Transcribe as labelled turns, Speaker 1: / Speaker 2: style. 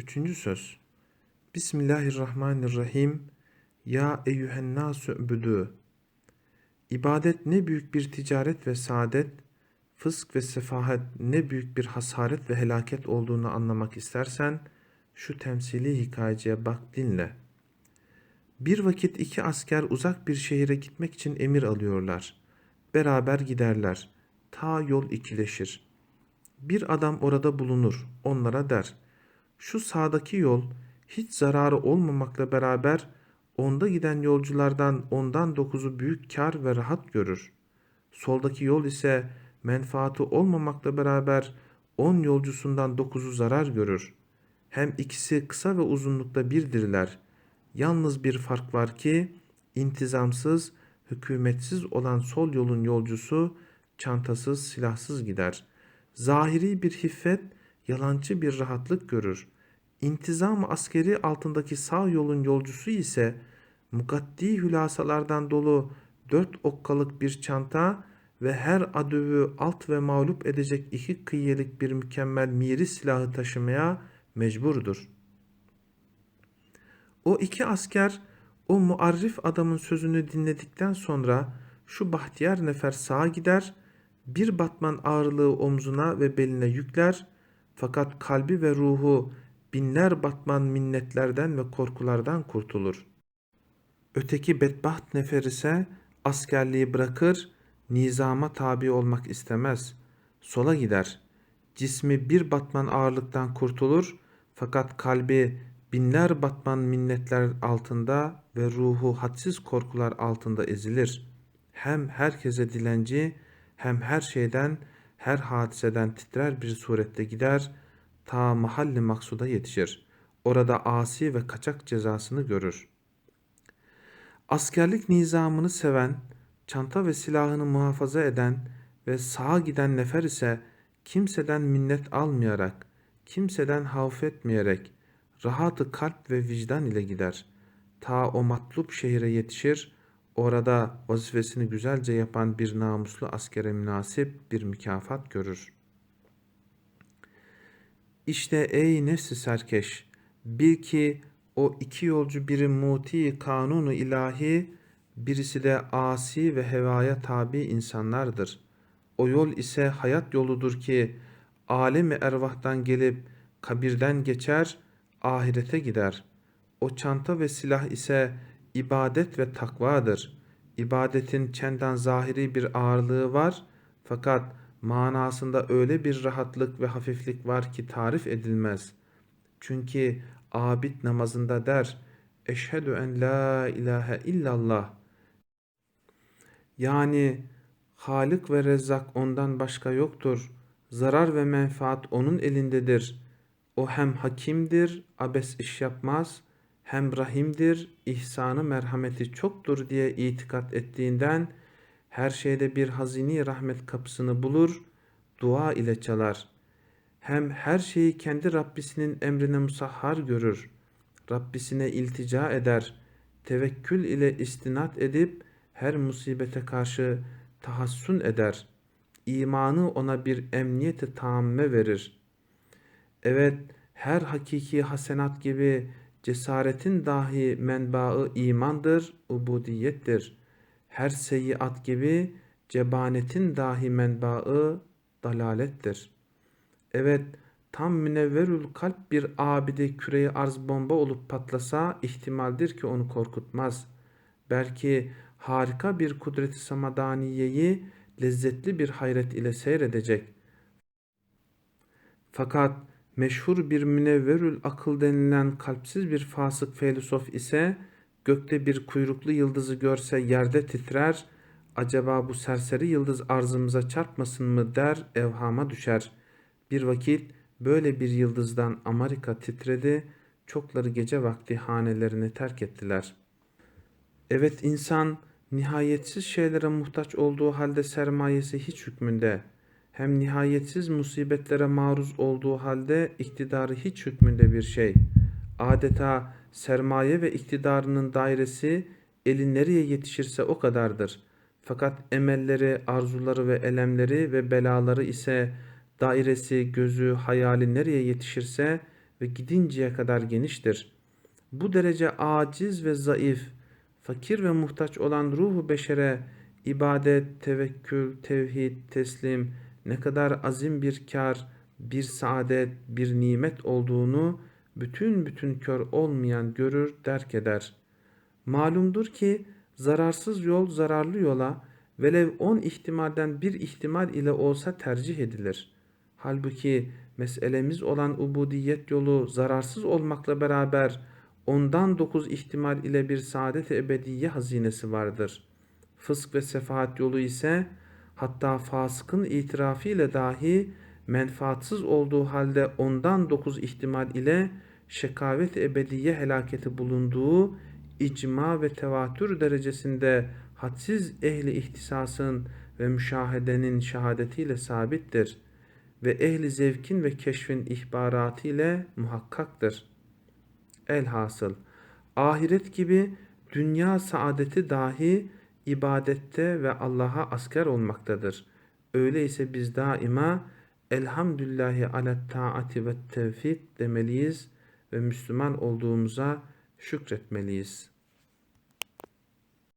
Speaker 1: Üçüncü söz. Bismillahirrahmanirrahim. Ya eyyühen nasu übüdü. İbadet ne büyük bir ticaret ve saadet, fısk ve sefahet ne büyük bir hasaret ve helaket olduğunu anlamak istersen, şu temsili hikayeciye bak dinle. Bir vakit iki asker uzak bir şehire gitmek için emir alıyorlar. Beraber giderler. Ta yol ikileşir. Bir adam orada bulunur. Onlara der. Şu sağdaki yol hiç zararı olmamakla beraber onda giden yolculardan ondan dokuzu büyük kar ve rahat görür. Soldaki yol ise menfaati olmamakla beraber on yolcusundan dokuzu zarar görür. Hem ikisi kısa ve uzunlukta birdirler. Yalnız bir fark var ki intizamsız, hükümetsiz olan sol yolun yolcusu çantasız, silahsız gider. Zahiri bir hiffet, yalancı bir rahatlık görür. İntizam askeri altındaki sağ yolun yolcusu ise mukaddi hülasalardan dolu dört okkalık bir çanta ve her adövü alt ve mağlup edecek iki kıyyelik bir mükemmel miri silahı taşımaya mecburdur. O iki asker o muarrif adamın sözünü dinledikten sonra şu bahtiyar nefer sağa gider, bir batman ağırlığı omzuna ve beline yükler fakat kalbi ve ruhu binler batman minnetlerden ve korkulardan kurtulur. Öteki bedbaht nefer ise askerliği bırakır, nizama tabi olmak istemez. Sola gider. Cismi bir batman ağırlıktan kurtulur fakat kalbi binler batman minnetler altında ve ruhu hadsiz korkular altında ezilir. Hem herkese dilenci hem her şeyden her hadiseden titrer bir surette gider ta mahalli maksuda yetişir. Orada asi ve kaçak cezasını görür. Askerlik nizamını seven, çanta ve silahını muhafaza eden ve sağa giden nefer ise kimseden minnet almayarak, kimseden havf etmeyerek, rahatı kalp ve vicdan ile gider. Ta o matlup şehire yetişir, orada vazifesini güzelce yapan bir namuslu askere münasip bir mükafat görür. İşte ey nefsi serkeş, bil ki o iki yolcu biri muti kanunu ilahi, birisi de asi ve hevaya tabi insanlardır. O yol ise hayat yoludur ki alemi ervahtan gelip kabirden geçer, ahirete gider. O çanta ve silah ise ibadet ve takvadır. İbadetin çendan zahiri bir ağırlığı var fakat manasında öyle bir rahatlık ve hafiflik var ki tarif edilmez. Çünkü abid namazında der Eşhedü en la ilahe illallah yani Halik ve Rezzak ondan başka yoktur. Zarar ve menfaat onun elindedir. O hem hakimdir, abes iş yapmaz, hem rahimdir, ihsanı merhameti çoktur diye itikat ettiğinden her şeyde bir hazini rahmet kapısını bulur, dua ile çalar. Hem her şeyi kendi Rabbisinin emrine musahhar görür. Rabbisine iltica eder. Tevekkül ile istinat edip her musibete karşı tahassun eder. İmanı ona bir emniyete tamme verir. Evet, her hakiki hasenat gibi cesaretin dahi menbaı imandır, ubudiyettir. Her seyyiat gibi cebanetin dahi menbaı dalalettir. Evet, tam münevverül kalp bir abide küreyi arz bomba olup patlasa ihtimaldir ki onu korkutmaz. Belki harika bir kudreti samadaniyeyi lezzetli bir hayret ile seyredecek. Fakat meşhur bir münevverül akıl denilen kalpsiz bir fasık filosof ise gökte bir kuyruklu yıldızı görse yerde titrer, acaba bu serseri yıldız arzımıza çarpmasın mı der evhama düşer. Bir vakit böyle bir yıldızdan Amerika titredi, çokları gece vakti hanelerini terk ettiler. Evet insan nihayetsiz şeylere muhtaç olduğu halde sermayesi hiç hükmünde, hem nihayetsiz musibetlere maruz olduğu halde iktidarı hiç hükmünde bir şey. Adeta sermaye ve iktidarının dairesi eli nereye yetişirse o kadardır. Fakat emelleri, arzuları ve elemleri ve belaları ise dairesi, gözü, hayali nereye yetişirse ve gidinceye kadar geniştir. Bu derece aciz ve zayıf, fakir ve muhtaç olan ruhu beşere ibadet, tevekkül, tevhid, teslim ne kadar azim bir kar, bir saadet, bir nimet olduğunu bütün bütün kör olmayan görür, derk eder. Malumdur ki zararsız yol zararlı yola velev on ihtimalden bir ihtimal ile olsa tercih edilir. Halbuki meselemiz olan ubudiyet yolu zararsız olmakla beraber ondan dokuz ihtimal ile bir saadet ebediye hazinesi vardır. Fısk ve sefahat yolu ise hatta fasıkın itirafı ile dahi menfaatsız olduğu halde ondan dokuz ihtimal ile şekavet ebediye helaketi bulunduğu icma ve tevatür derecesinde hadsiz ehli ihtisasın ve müşahedenin şehadetiyle sabittir ve ehli zevkin ve keşfin ihbaratı ile muhakkaktır. Elhasıl ahiret gibi dünya saadeti dahi ibadette ve Allah'a asker olmaktadır. Öyleyse biz daima elhamdülillahi ala taati ve tevfik demeliyiz ve Müslüman olduğumuza şükretmeliyiz.''